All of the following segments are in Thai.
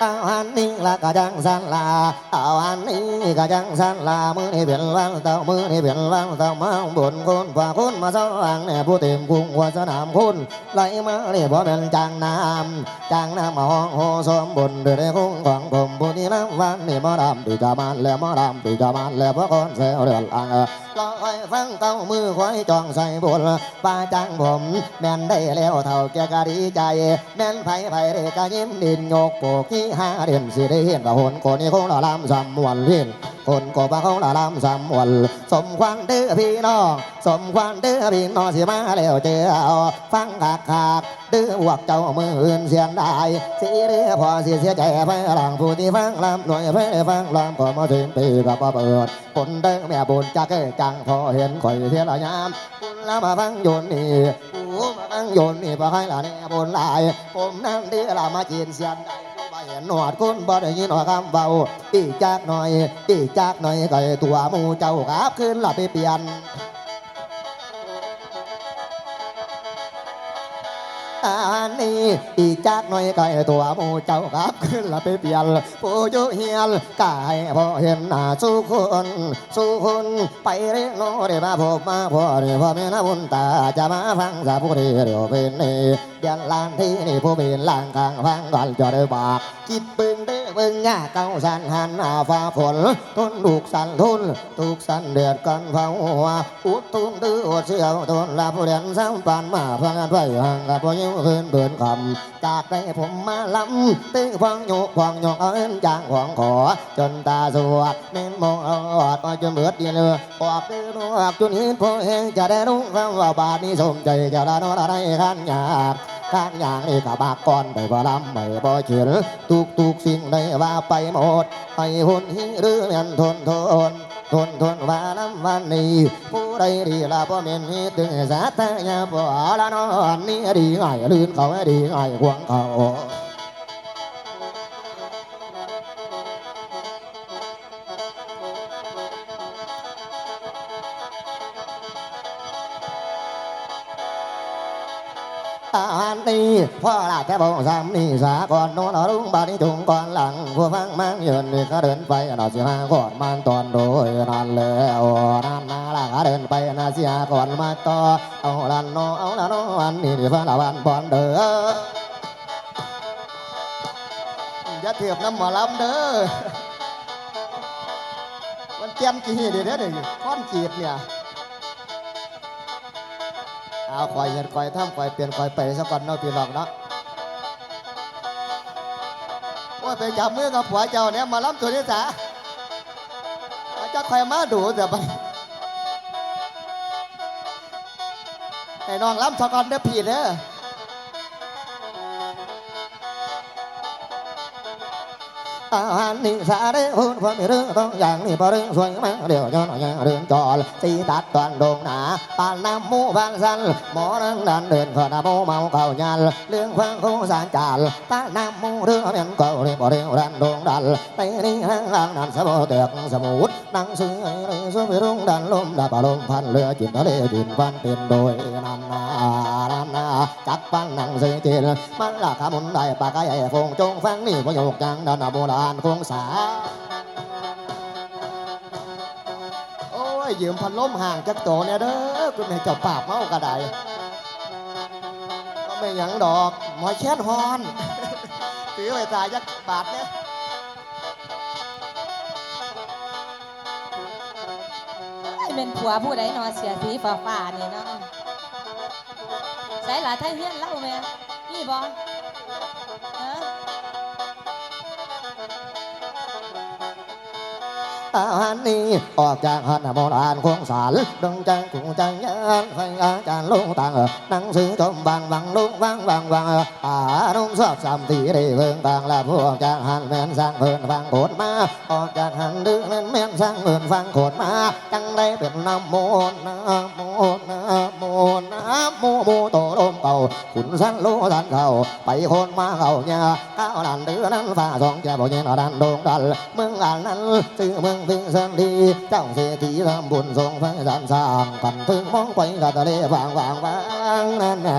เอาอันนี้ละก็จังสันลาเอาอันนี้ก็จังสันลามือนี่เป็นวันเต่ามือนี่เป็นวันเต่ามาบนคนฝ่าคนมาสว่างเนี่ยผู้เต็มกรุงหัวสนามคุณไหลมาเนี่ยบ่เป็นจางน้ำจางน้ำมาห้องโฮสมบุญเดือดคงของผมผู้นี้น้ำวันนี่มาดำตีจามันแล้วมาดำตีจามันแล้วพระคนเสียเดือดอังลอยฟังเต้ามือควายจองใส่บุญป้าจังผมแม่นได้แล้วเท่าแกก็ดีใจ แม่นไผไผได้ก็ยิ้มดินโยกโปกที่หาเด่นสิได้เห็นว่าหนคนนี้คงละลำสำมวนเล่นคนก็บ่าคงละลำสำมวนสมควันเด้อพี่น้องสมควันเด้อพี่น้องสิมาแล้วเจอเอาฟังคักคักเด้อวกเจ้ามืออื่นเสียนได้สิเด้อพอสิเสียใจไปหลังผู้ที่ฟังลำหน่วยไปฟังลำก็มาถึงปีกับเปิดคนเด้อแม่บุญจักเอ้ยจังพอเห็นข่อยเทียละยามบุญละมาฟังโยนนี่ผู้มาฟังโยนนี่บ่ให้ละแน่บุญหลายผมนั่นเดีละมาจีนเสียนได้ นหนวดคุณบ่ได้ยินหนวดคำเบาอีกจากหน่อย อีกจากหน่อยก็ตัวมูเจ้าคราบขึ้นละไปเปลี่ยน อันนี้อีจักหน่อยก็ตัวหมูเจ้ากราบขึ้นละไปเปลี่ยนผู้อยู่เฮียนกายพอเห็นหน้าสู้คนสู้คนไปเรียนโนเดีมาพบมาพอได้พ่อแม่นะบุญตาจะมาฟังสาผู้เดียวเป็นนี่ยันลานที่นี่ผู้เป็นลางกลางฟังก่อนจะได้บากคิดปึงเด้อเบิ่งยาเก้าสันหันหน้าฟ้าฝนทุนลูกสันทุนทุกสันเดือดกันเฝ้าหัวอุดตุ้มตื้ออดเสียวทุนลาผู้เรียนซ้ำปานมาพังกันไปห่างกับผู้ยิ้มคืนเบือนคำจากได้ผมมาลำตื้อฟังโยกฟังโยกเอาเอ็นจางของขอ จนตาสวดเน้นมองเอาอดจนเบิดเดียนเลยออกตื้อรอกจนห็นพอแห้งจะได้รู้คำว่าบาทนี้สมใจจะได้นอนได้ขันยาก ข้างอย่างนี้กับบากก่อนไปบ่ลำไม่บ่เชื่อทุกทุกสิ่งได้ว่าไปหมดไปหุ่นหิหรือเมียนทนทนทนทนว่าลำวันนี้ผู้ใดดีละบ่เมียนมีตึงสาธยาบ่ละนอนนี่ดีง่ายลื่นเขาดีง่ายหวงเขา อันนี้พ่อละแค่บอกสามนี่สาก่อนโน้นรุ่งบานี้จุงก่อนหลังผู้ฟังมังยืนนี่ก็เดินไปน่าสิมาก่อนมันตอนโดยนั่นแล้วนั่นนาละก็ เอาคอเอาละโนเอาละโนอันนี้นี่ฟ้าละวันบอนเด้ออย่าเทียบน้ำหมอลำเด้อมันเตรียมกี่เดี๋ยวเดี๋ยวเดี๋ยวค้อนจีบเนี่ยเอาเงินคอยทำคอยเปลี่ยนคอยไปสักก่อนเนาะพี่น้องเนาะว่าไปจับมือกับผัวเจ้าเนี่ยมาล้ำตัวนี้จ้ะเจ้าคอยมาดูแต่ไปให้น้องล้ำสักก่อนเด้อพี่เด้อ อาหนี่สาเด้อหุ่นความเรื่องต้องอย่างนี้พอเรื่องสวยมากเดี๋ยวย้อนอย่างเรื่องจอลสีตัดตอนโด่งหนาปานน้ำมูบางสันหมอนังดันเดินขอนาโมเมาเข่ายันเรื่องความคงสารจานปานน้ำมูเรื่องเป็นเก่าเรียบเรียวดันโด่งดันในนี้ห้างล่างนั้นสมเตียกสมุดนังซื้อให้เลยสู้ไปรุ่งดันลมดับลมพันเรือจินทะเลจินฟันเป็นโดยนันนานันนาจักฟังนังซื้อจินมันละขามุนได้ปากไก่ฟงจงฟังนี่ประโยคจังดันโบราณคงสา โอ้ย ยืมพันล้มห่างจากโตเนี่ยเด้อคุณแม่เจ้าปากเมากระไดก็ไม่หยังดอกหมอยแค้นฮอนถือไว้ตายยักบาทเนี่ยเป็นผัวผู้ใดนอนเสียสีฟ้าๆนี่เนาะใส่หลาไทยเฮียนเล่าไหมนี่บ อันนี้ออกจากหันโบราณคงสารดังจังกูจังยันไฟอาจารย์ลงตังหนังสือจมบางวังลุงวังวังวังป่านุ่งสอบสามตีได้เพิ่งต่างละพวกจากหันแม่นสร้างเพิ่นฟังโขดมาออกจากหันดื้อแม่นแม่นสร้างเพิ่นฟังโขดมาจังได้เป็นน้ำโมนน้ำโมนน้ำโมนน้ำโมโมโตลมเก่าขุนสันโลสันเก่าไปคนมาเก่าเนี่ยก้าวลันเดือนั้นฟ้าสองแก่บ่เย็นดันโด่งดันเมืองอันนั้นซื้อเมืองงวิ่งเส้นดีเจ้าเศรษฐีทำบุญทรงพระสานสร้างกันถึงมองไปกับทะเลวางวางวางนั่นน่ะ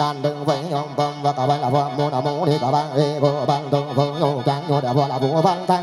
การดึงไปยองปมว่ากับบังละพวมูนมูนี่กับบังเอโกบังตงพงโยจังโยเดี๋ยวพวละบัวบังทาง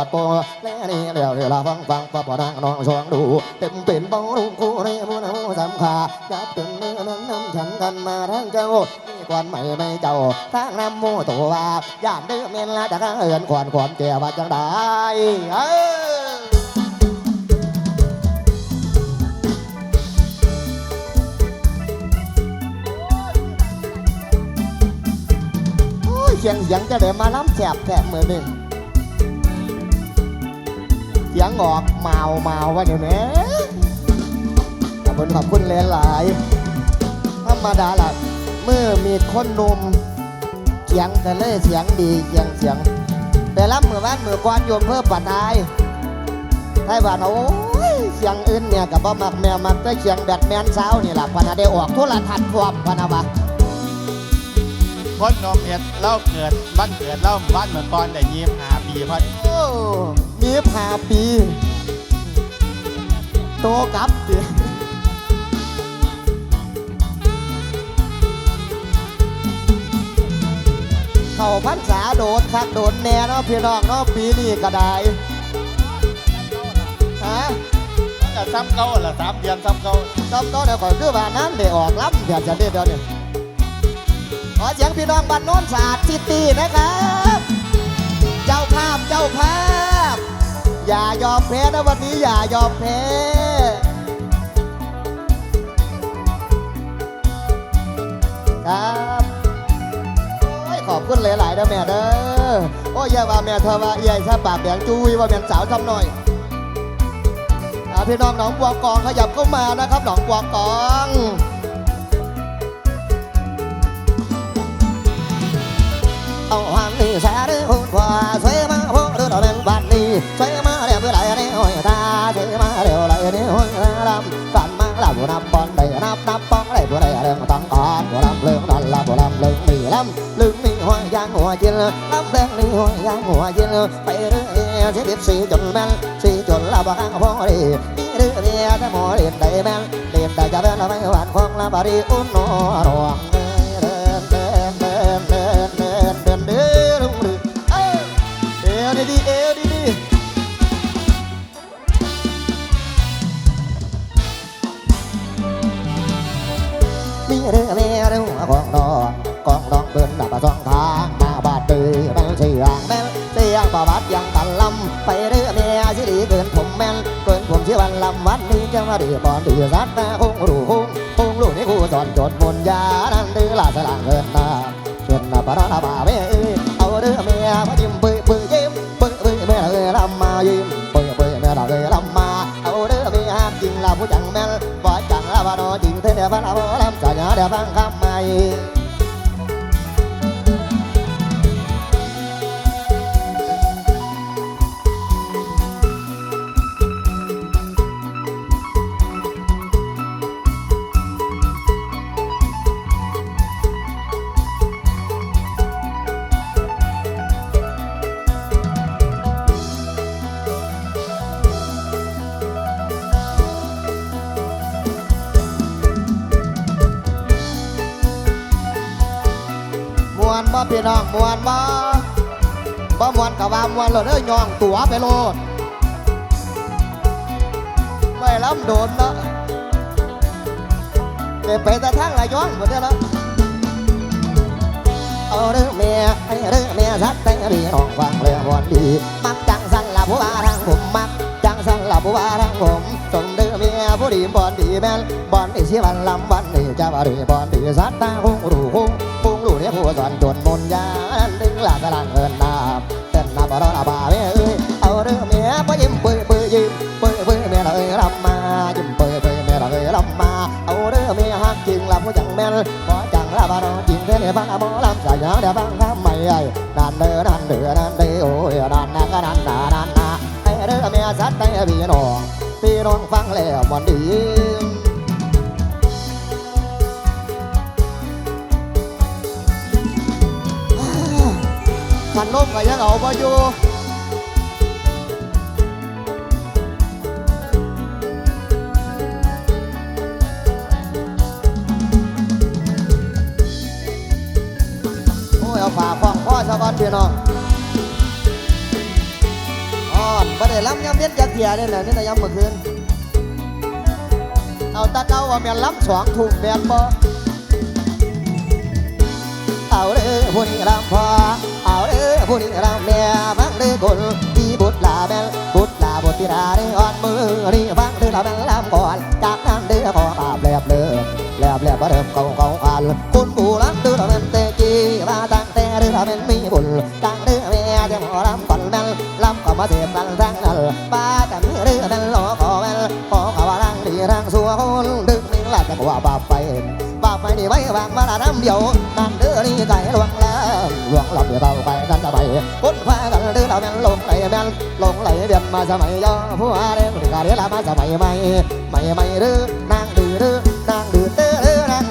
เงี้เล่นี่เดินผู้ยังยังเดินยังกล้วยแขนเรียกประทำแท้เรียงเรียงนี่ยวเดี๋ยวฟังบอลสอนละทะลังอยู่สอนลงสอนสอนซาตาละตีมาละกะผู้หับลงกลางน้ำปุ่นสันลูกนี่ข้าว่าลงตามปอดโปและนี่เดี๋ยวเวลาฟังฟังปะปะนางน้องช่วงดู เต็มเป็นเบาลูกคู่ในมูนมูสำคาจับจนเนื้อนั้นน้ำฉันกันมาทางเจ้านี่ก่อนไม่ไม่เจ้าทางน้ำมูตัวว่าย่านเดือเมนละจากเอินขวานขวานแก่ว่าจังได้เออเสียงเสียงจะได้มาล้ำแสบแสบเหมือนหนึ่ง เสียงออกเมาเมาว่าเดี๋ยวนี้ขอบคุณขอบคุณเลหลายธรรมดาล่ะเมื่อมีคนหนุ่มเสียงกันเลยเสียงดีเสียงเสียงแต่ละมือบ้านมือก้อนโยมเพิ่มปัดนายไทยบ้านโอ้ยเสียงอื่นเนี่ยกับบ่มักแมวมักแต่เสียงแบทแมนเช้านี่แหละพนาได้ออกโทุรทัศน์พร้อมพนาวะคนนมเห็ดเล่าเกิดบ้านเกิดเล่าบ้านเมื่อก่อนได้ยิ้มหาปีพอดีีผ่าปี โตกลับดิเข้าพรรษาโดดคักโดดแน่เนาะพี่น้องเนาะปีนี้ก็ได้ฮะแต่ซ้ำเก่าละสามเดือนซ้ำเก่าจำต้องเดี๋ยวก่อนคือว่านั้นได้ออกล้ำเดี๋ยวจะได้เดี๋ยวนี้ขอเสียงพี่น้องบ้านโน้นศาสตร์ซิตี้นะครับ เจ้าภาพเจ้าภาพ อย่ายอมแพ้นะวันนี้อย่ายอมแพ้ครับโอ้ยขอบคุณหลายๆนะแม่เด้อโอ้ยย่าว่าแม่เธอว่าใหญ่ซะปากแดงจุยว่าแม่สาวทำหน่อยพี่น้องหนองบัวกองขยับเข้ามานะครับหนองบัวกองเอาหันนี่แสนหุ่นกว่าสวยมาพวกเรือเป็นบันนี้สวยมา บัวนับบอลได้นับนับปองได้บัวได้เรื่องตังอ่อนบัวลำเรื่องนั่นลำบัวลำเรื่องมีลำลึงมีห้อยางหัวจินลำเรื่องมีห้อยางหัวจินไปเรื่อยสิบสี่จนแม่นสี่จนลาบังพอดีมีเรื่อยแต่หมอเรียนได้แม่นเรียนได้จะเป็นละไม่หวานของลาบารีอุ่นนอรองเดินเดินเดินเดินเดินเดิน กองของน้องของน้องเดินดับสองทางมาบาดดื้อแม่เสียงแม่เสียงประวัติยังตันลำไปเรื่อเมียสิดีเกินผมแม่นเกินผมที่วันลำวันนี้จะมาดีบอลดีสัตว์นะคงรู้คงคงรู้นี่กูสอนจดมนยานั้นดื้อลาสลางเกินนาเกินนาปะนอบ่าเว้ยเอาเรื่อเมียมายิ้มปื้อปื้อยิ้มปื้อปื้อเมียเลยลำมายิ้มปื้อปื้อเมียเราเลยลำมาเอาเรื่อเมียจริงเราผู้จังแม่นบ่จังละบ่นอจริงเท่เดียวบ้านเราลำสัญญาเดี๋ยวฟังคำ Yeah. พี่น้องมวนบ่บ่มวนกับว่ามวนโลดเอ้ยย่องตัวไปโลดไม่ล้ำโดนเนาะเก็บไปแต่ทางระยองหมดแล้ว เอาเด้อเมียไอ้เด้อเมียสักแต่พี่น้องฟังเลยวันดี มักจังสันละผู้ว่าทางผมมักจังสันละผู้ว่าทางผมสมเด้อเมียผู้ดีบอนดีแม่นบอนดีสิวันลำวันดีจะว่าดีบอนดีสัตตาคงรู้คง คงรู้เนี่ยผู้สอนจนมนยาดึงลาสลังเงินนาเต้นนาบรอนาบาเอ้ยเอาเด้องเมียพอยิ้มเปื่อยเปื่อยยิ้มเปื่อยเปื่อยเมียเลยรับมายิ้มเปื่อยเปื่อยเมียเลยรับมา เอาเด้องเมียฮักจริงละผู้จังแม่นพอจังละบานอจริงเท่เนี่ยบ้านอมอลำสายาเดี๋ยวบ้างข้ามไม่ไอ้นานเด้อนานเด้อนานเด้อโอ้ยนานนะก็นานนานนานนาไอ้เด้องเมียสัตว์ไอ้พี่น้องพี่น้องฟังแล้วมันดี มันลมก็ยังเอาบ่อยู่โอ้ยเอาฝาคล้องพ่อซะก่อนพี่น้องอ่อนบ่ได้ล้ำย้ำเย็นจักเทียเนี่ยนะนี่แต่ย้ำเมื่อคืนเอาตะเกาว่าแม่นล้ำสองทุ่มแม่นบ่เอาเด้อผู้นี้รำพอเอาเด้อ ผู้นี้รำแม่ฟังเด้อคนที่บุตรลาแบลบุตรลาบุตรธิดาได้อ่อนมือนี่ฟังเด้อลาแบลลำก่อนจากนั้นเด้อขอปาบแลบเลิกแลบแลบบ่เริ่มเก่าเก่าอันคุณผู้รับเด้อเราเป็นเตจีมาตั้งแต่เด้อเราเป็นมีบุญตั้งเด้อแม่จะหมอลำก่อนแม่ลำก็มาเสียบกันทั้งนั้นป้ากันเด้อเป็นหลอขอแม่ขอขอว่ารังดีรังสัวคนดึกนิ่งลาจะกว่าบาปไปบาปไปนี่ไว้วางมาละน้ำเดียวนั่นเด้อนี่ไก่ลวงแล้วหลวงหลับเดี๋ยวเบาไป กันจะไปพ้นฟ้ากันเด้อเราแม่นลงไหลแม่นลงไหลเดือนมาสมัยย่อผู้อาเรื่องกาเดี๋ยลามาสมัยใหม่ใหม่ใหม่เด้อนางดื้อเด้อนางดื้อเด้อเด้อนาง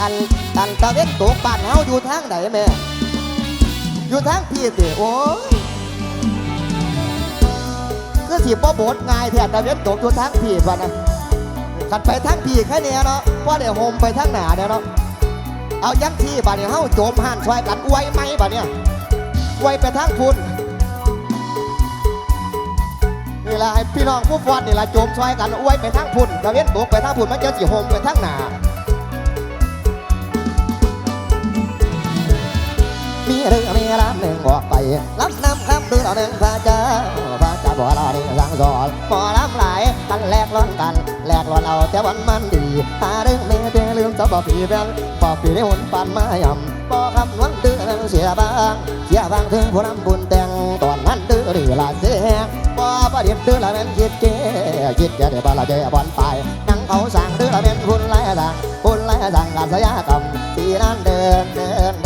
อันอันตะเวนตกบ้านเฮาอยู่ทางไหนแม่อยู่ทางพี่ติโอ้ยคือสิบ่บดง่ายแท้ตะเวนตกอยู่ทางพี่พะนะขัดไปทั้งพี่แค่เนี้ยเนาะว่าเดี๋ยวโฮมไปทั้งหนาเนี่ยเนาะ เอายังที่บ่าเนี่ยเฮาโจมหันช่วยกันอวยไหมบ่าเนี่ยอวยไปทั้งพุ่นนี่ละให้พี่น้องผู้ฟอนนี่ละโจมช่วยกันอวยไปทั้งพุ่นตะเวนตกไปทั้งพุ่นมันจะสิโฮมไปทั้งหนามีเรื่องมีลำหนึ่งบอกไปลำน้ำคำดูเราหนึ่งพระเจ้าพระเจ้าบอกเราหนึ่งสั่งสอนหมอลำหลายกันแลกล้อนกันแลกล้อนเอาแต่วันมันดีหาเรื่องเมเต ลืมจะบอกผีแบงบอกผีในหุ่นปันมายำบอกคำวันเดือนเสียบางเสียบางถึงผู้นำบุญแต่งตอนนั้นเดือดลาเสียบอกประเดี๋ยวเดือดละเม็นคิดเจ๊คิดจะได้บาลาเจบอลไปนั่งเขาสั่งเดือดละเม็นคุณไล่สั่งคุณไล่สั่งกาเสยากรรมสีนั้นเดินเดินเดิน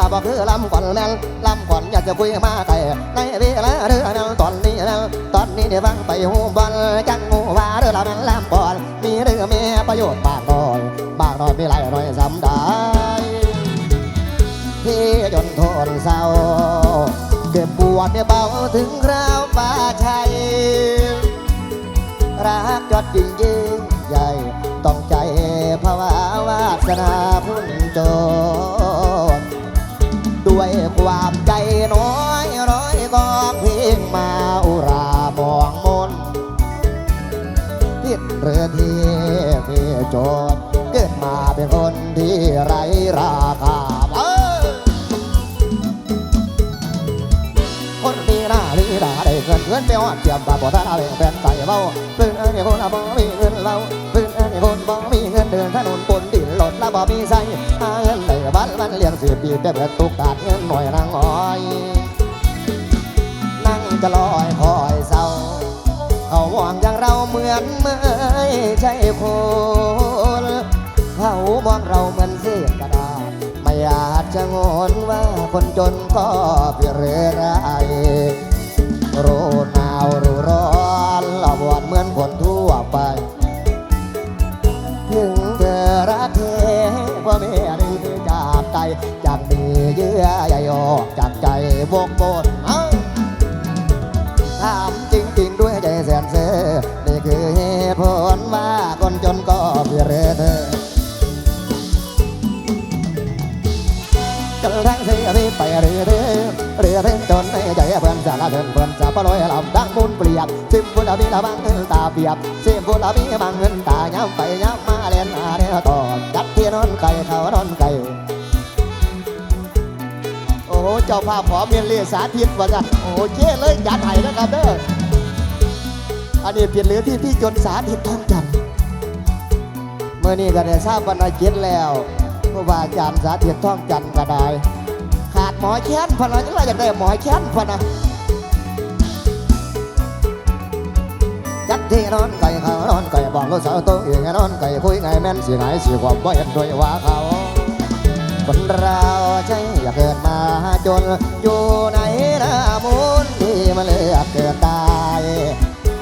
ละบอกคือลำก่อนแม่นลำก่อนอยากจะคุยมาไกลในเวลาเดือแม่นตอนนี้นะตอนนี้เดี๋ยวฟังไปหูบอลจังงูว่าเดือละแม่นลำก่อน มีเรือมีประโยชน์มากน้อยมากน้อยไมีหลายน้อยสำได้ที่จนทนเศร้าเก็บปวดเนี่ยเบาถึงคราวป่าชัยรักจอดจริงยิ่งใหญ่ต้องใจภาวาวาสนาพุ่นโจ ด้วยความใจน้อยร้อยกองเพียงมาอุรามองมนผิดหรือที่พี่โจทย์เกิดมาเป็นคนที่ไร้ราคาคนมีหน้าลีดาได้เงินเงินไปหอดเทียมบาบ่ท่าเลยเป็นใส่เบาปืนอันนี้คนบ่มีเงินเราปืนอันนี้คนบ่มีเงินเดินถนนบนดินหลดละบ่มีใส่หาเงิน บ้านมันเลี้ยงสืบปีแต่เบิดตุกตาดเงินหน่อยนางอ้อย นั่งจะลอยคอยเศร้าเขาหมองอย่างเราเหมือนไม่ใช่คนเขามองเราเหมือนเศษกระดาษไม่อาจจะงอนว่าคนจนก็เปรไรรู้หนาวรู้ร้อนละบวนเหมือนคนทั่วไป จากมีเยื่อใยออกจากใจบกบนเอ้าถามจริงด้วยใจแสนเสือนี่คือเหตุผลว่าคนจนก็เพื่อเรอเธอจนทั้งเสียรีไปเรือเธอเรือเธอจนในใจเพื่อนจะละเดินเพื่อนจะปล่อยลำดังบุญเปรียบสิบบุญอภิละบังเธอตาเปียบสิบบุญอภิบางเงินตาย้ำไปย้ำมาเล่นอาเดียต่อจัดที่นอนไก่เขานอนไก่ โอ้โห เจ้าภาพขอเมียนเลียสาธิตว่าจันโอ้เจ๊เลยจัดไห้นะครับเด้อ อันนี้เปลี่ยนเหลือที่พี่จนสาธิตท่องจันทร์เมื่อนี้ก็ได้ทราบวรรณกิจแล้วเพราะว่าอาจารย์สาธิตท่องจันทร์ก็ได้ ขาดหมอแค้นพนะจังไรอยากได้หมอแค้นพะนจัดที่นอนไก่เขานอนไก่บอกลูกสาวตัวเองนอนไก่คุยไงแม่นสิไงสิความบ่เห็นด้วยว่าเขา คนเราใช่อยากเกิดมาจน อยู่ในหน้ามุนที่มาเลือกเกิดตาย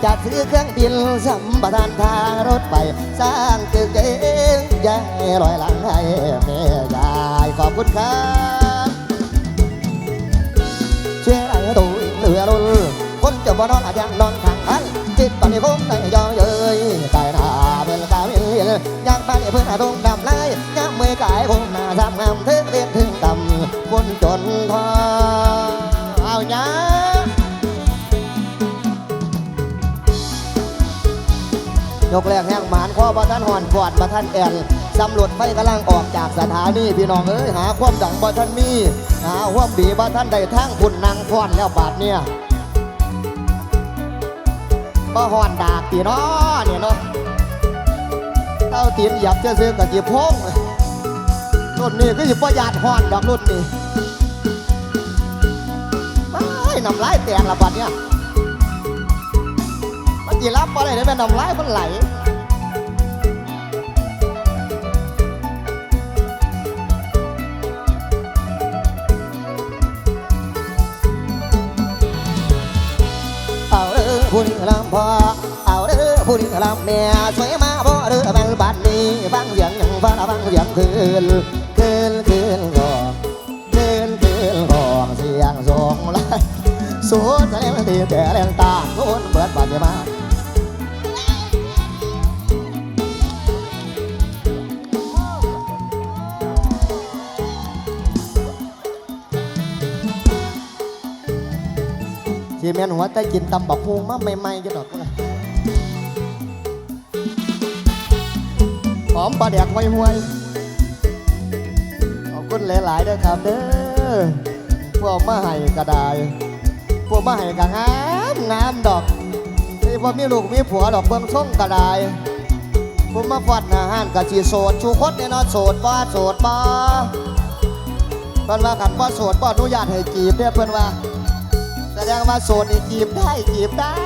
จะซื้อเครื่องบินสัมปทานทางรถไป สร้างตึกเองใหญ่ลอยหลังให้แม่ยายขอบคุณครับเชื่อไรตัวเหลือรุนคนจะบ่นอนอาจจะนอนข้างกันจิตปานนี้คงได้ยอเย้ยตายหน้าเป็นกาเวียนยากไปเพื่อนตรงดำไล่ มเมื่อกายคงหน้าซ้ำงามเทเรียนถึงต่ำคนจนพอเอาหยายกแรกแห้งหมานข้อบ่ท่านหอนฟอดบ่ท่านแอนสำรวจไฟกำลังออกจากสถานีพี่น้องเอ้ยหาความดังบ่ท่านมีหาความดีบ่ท่านได้ทั้งพุ่นนางพรแล้วบาดเนี่ยบ่หอนดากตีน้อเนี่ยเนาะเต้าตีนหยับจะซื้อกับจีพง รุ่นนี้ก็สิบ่หยาดหอนดอกรุ่นนี้ไม่น้ำลายแตกละบาดเนี่ยมันจีรับบ่ได้ได้แม่น้ำลายมันไหลเอาด้อผู้นี้ลำพอเอาเด้อผู้นี้ลำแม่สวยมาพ่อเด้อแม่บัดนี้ฟังเสียงหยังฟ้าฟังเสียงคืน ดบาดเจ็บมาที่แม่นหัวแต่กินตำบักพุงมาใหม่ๆจะดอกก็เลยหอมปลาแดกห่วยขอบคุณหลายๆเด้อครับเด้อพวกมาให้ก็ได้ พวกมาให้ก็งามงามดอกที่พอมีลูกมีผัวดอกเบิ่งส่งก็ได้ผมมาฟัดอาหารกะชีโสดชูคดเนี่ยนาะโสดบ่โสดบ่เพิ่นว่ากันบ่โสดบ่อนุญาตให้จีบเด้อเพิ่นว่าแสดงว่าโสดนี่จีบได้จีบได้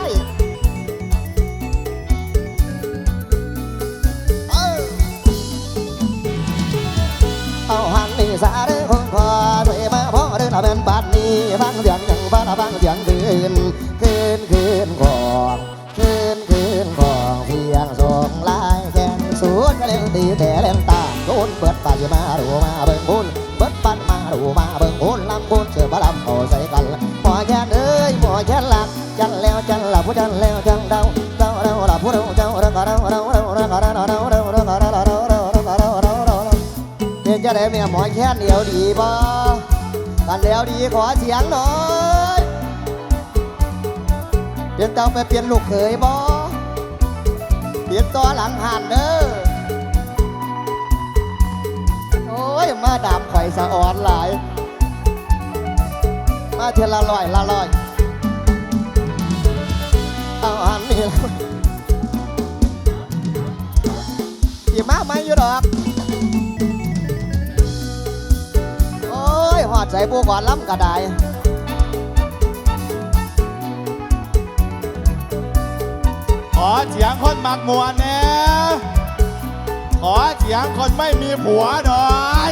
เอาหันนี่สาเด้อคนพอด้วยมาพ่อเดินเอาเป็นบัดนี้ฟังเสียงอย่าง บ้านฟังเสียงคืนคืนคืนของคืนคืนของเสียงส่งลายแข่งสวนก็เล่นตีแต่เล่นตาโดนเปิดปากมาดูมาเบิ่งบุญเปิดปันมาดูมาเบิ่งบุญลำบุญเสือบ่ลำโอใส่กันหมอแค่เอ้ยหมอแค่หลักจันแล้วจันหลับผู้จันแล้วจันเดาเดาเดาหลับผู้เดาเจ้าเดาเดาเดาเดาเดาเดาเดาเดาเดาเดาเดาเดาเดาเดาเดาเดาเดาเดาเนี่ยจะได้เมียหมอแค่เดียวดีบ่กันแล้วดีขอเสียงหน่อยเดี๋ยวเจ้าไปเปลี่ยนลูกเขยบ่เปลี่ยนตัวหลังหันเด้อโอ้ยมาดามข่อยสะอ่อนหลาย มาเทละลอยละลอยเอาอันนี้แล้วขี่มาไม่อยู่ดอกโอ้ยหอดใส่ปูก่อนล้ำกระได อเสียงคนมักมวนแน่ขอเสียงคนไม่มีผัวหน่อย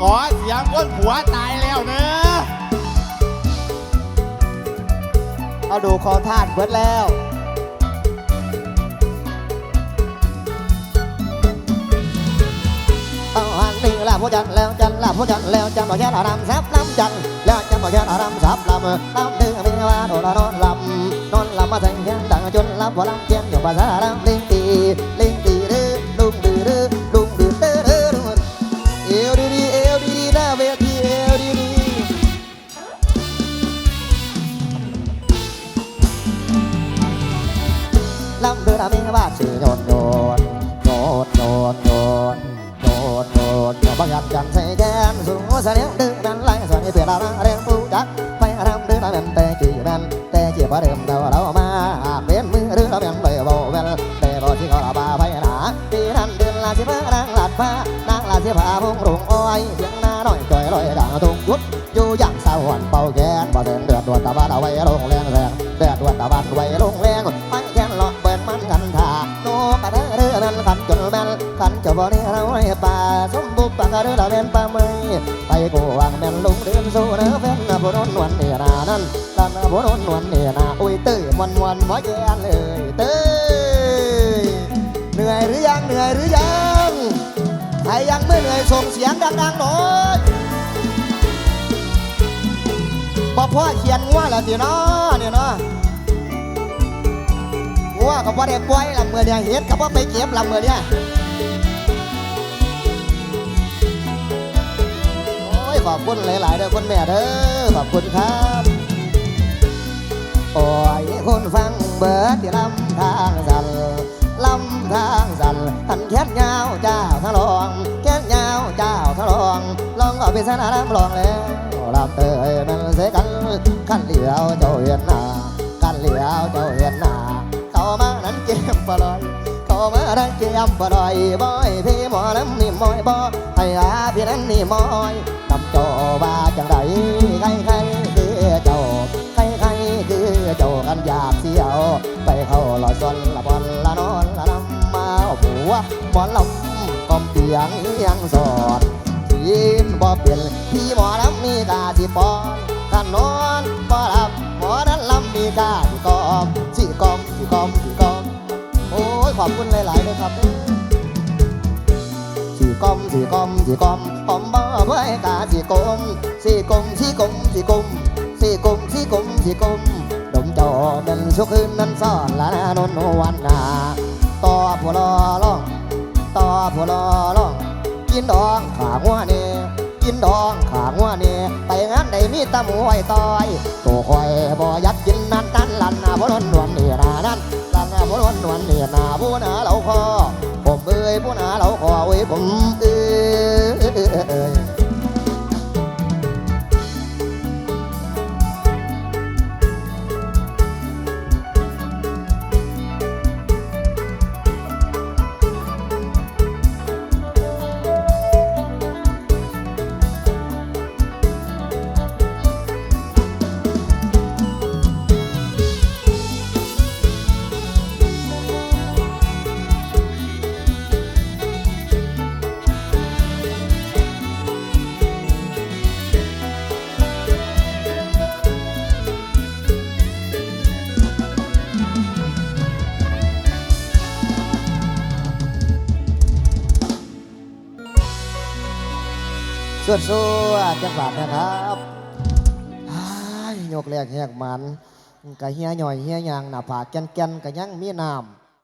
ขอเสียงคนผัวตายแล้วเนะเอาดูคอทาดเบิดแล้วเอาหันนี่ละผู้จันแล้วจันละผู้จันแล้วจันบอกแค่ละรำซับลำจันแล้วจันบอกแค่ละรำซับลำลำดึงมีว่าโดนละนอนลำ con làm mà thành nhân tặng chôn làm vỏ làm chen nhỏ bà ra đang linh tì linh tì đê đùng đừ đê đùng đừ đê đê đùng yêu đi đi, yêu đi đi đã về thì yêu đi đi. Làm đứa đã mình bà chỉ nhọn nhọn nhọn nhọn nhọn nhọn nhọn nhỏ bà gạt chẳng thấy gian dùng ngó ra nếu đừng สมบุกปากกระเด้อเราเป็นป่าเมยไปกูวางแม่นลุงเดินสู้เนื้อแฟนนะบ่โดนนวลเนี่นานั่นตอนะบ่โดนนวลเนี่นาอุ้ยเต้ยมวนมวนหมอแกนเลยเต้ยเหนื่อยหรือยังเหนื่อยหรือยังใครยังไม่เหนื่อยส่งเสียงดังๆหน่อยบ่พ่อเขียนงัวแล้วสิเนาะเนี่ยเนาะงัวก็บ่ได้ปล่อยละเมื่อเนี่ยเฮ็ดก็บ่ไปเก็บละเมื่อเนี่ย อ้ยขอบคุณหลายๆเด้อคุณแม่เด้อขอบคุณครับโอ้ยคนฟังเบิดที่ลำทางสันลำทางสันทันแค้นยาวเจ้าทะลองแค้นยาวเจ้าทะลองลองเอาไปสนามลองแล้วลำเตยมันเสกันขันเหลียวเจ้าเห็นหน้าขันเหลียวเจ้าเห็นหน้าเข้ามานั้นเก็บปลอย มานั้นเก็บปลอยบอยพี่หมอน้ำนี่มอยบอให้อาพี่นั้นนี่มอยนำโจบาจังใดใครใครคือเจ้าใครใครคือเจ้ากันอยากเที่ยว ไปเข้าลอยส่วนละบอลละนอนละนำมาผัวบอลลำกอมเตียงยังสอดทีนบ่เปลี่ยนพี่หมอลำมีกาสิปอนท่านนอนบ่หลับหมอนั้นลำมีกาสิกอมสิกอมสิกอมสิก ยขอบคุณหลายๆเลยครับสีกอมสีกอมสีกอมหอมบ่ไว้กาสีกลมสีกลมสีกลมสีกลมสีกลมสีกลมสีกลมดมจอเป็นชุกคืนนั้นซ่อนละนนวันนาต่อผัวรอร้องต่อผัวรอร้องกินดองขางัวเนี่กินดองขางัวนี่ไปงานใดมีตะมวยต่อยตัวคอยบ่อยักกินนั่นนั่นลันนาบ่นนวลนี่นานั่น ลันนาบ่นนวลนี่นาผู้นาเราคอผมเอ้ยผู้นาเราคอเอ้ยผมเอ้ย สวดสวดจังหวัดนะครับยกแรกแหกมันกะเฮียหน่อยเฮียยางหน้าผากแก่นๆกะยังมีน้ำ